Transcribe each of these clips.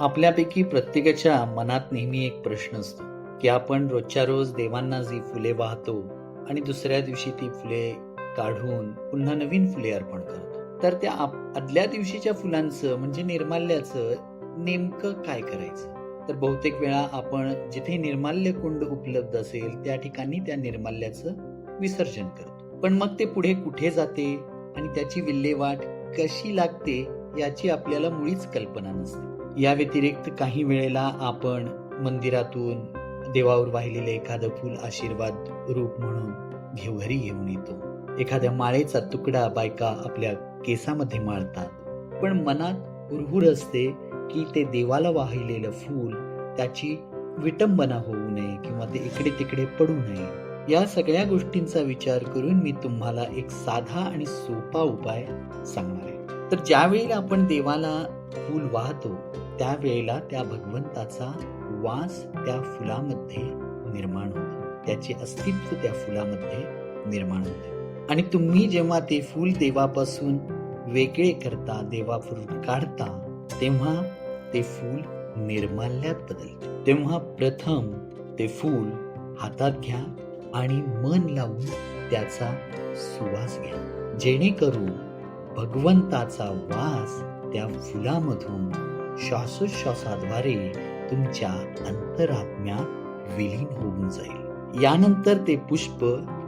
आपल्यापैकी प्रत्येकाच्या मनात नेहमी एक प्रश्न असतो की आपण रोजच्या रोज देवांना जी फुले वाहतो आणि दुसऱ्या दिवशी ती फुले काढून पुन्हा नवीन फुले अर्पण करतो तर त्या आदल्या दिवशीच्या फुलांचं म्हणजे निर्माल्याचं नेमकं काय करायचं? तर बहुतेक वेळा आपण जिथे निर्माल्य कुंड उपलब्ध असेल त्या ठिकाणी त्या निर्माल्याचं विसर्जन करतो. पण मग ते पुढे कुठे जाते आणि त्याची विल्हेवाट कशी लागते याची आपल्याला मुळीच कल्पना नसते. या व्यतिरिक्त काही वेळेला आपण मंदिरातून देवावर वाहिलेले एखादं फूल आशीर्वाद रूप म्हणून घेऊ घरी घेऊन येतो. एखाद्या माळेचा तुकडा बायका आपल्या केसामध्ये माळतात. पण मनात हुरहुर असते की ते देवाला वाहिलेलं फूल त्याची विटंबना होऊ नये किंवा ते इकडे तिकडे पडू नये. या सगळ्या गोष्टींचा विचार करून मी तुम्हाला एक साधा आणि सोपा उपाय सांगणार आहे. तर ज्यावेळी आपण देवाला फूल वाहतो त्यावेळेला त्या भगवंताचा वास त्या फुलामध्ये निर्माण होतो. त्याचे अस्तित्व त्या फुलामध्ये निर्माण होते. आणि तुम्ही जेव्हा ते फूल देवापासून वेगळे करता देवापुरून काढता तेव्हा ते फूल निर्माल्यात बदलते. तेव्हा प्रथम ते फूल हातात घ्या आणि मन लावून त्याचा सुवास घ्या. जेणेकरून भगवंताचा वास त्या फुलामधून श्वासोश्वासाद्वारे तुमच्या अंतरात्म्यात विलीन होऊन जाईल. यानंतर ते पुष्प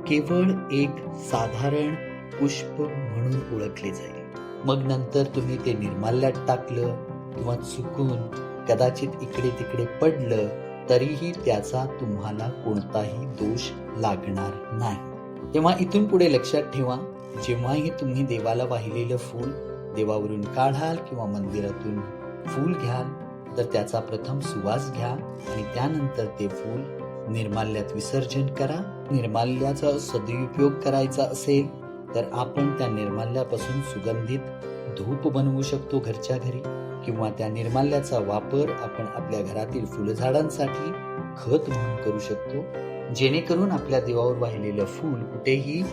केवळ एक साधारण पुष्प म्हणून ओळखले जाईल. मग नंतर तुम्ही ते निर्माल्यात टाकलं किंवा चुकून कदाचित इकडे तिकडे पडलं तरीही त्याचा तुम्हाला कोणताही दोष लागणार नाही. तेव्हा इथून पुढे लक्षात ठेवा जेव्हाही तुम्ही देवाला वाहिलेलं फूल देवावरून काढाल किंवा मंदिरातून फूल घ्याल तर त्याचा प्रथम सुवास घ्या आणि त्यानंतर ते फूल निर्माल्यात विसर्जन करा. निर्माल्याचा सदुपयोग करायचा असेल तर आपण त्या निर्माल्यापासून सुगंधित धूप बनवू शकतो घरच्या घरी. किंवा त्या निर्माल्याचा वापर आपण आपल्या घरातील फुलझाडांसाठी खत म्हणून करू शकतो. जेणेकरून आपल्या देवावर वाहिलेलं फूल कुठेही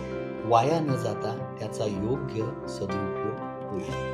वाया न जाता त्याचा योग्य सदुपयोग होईल.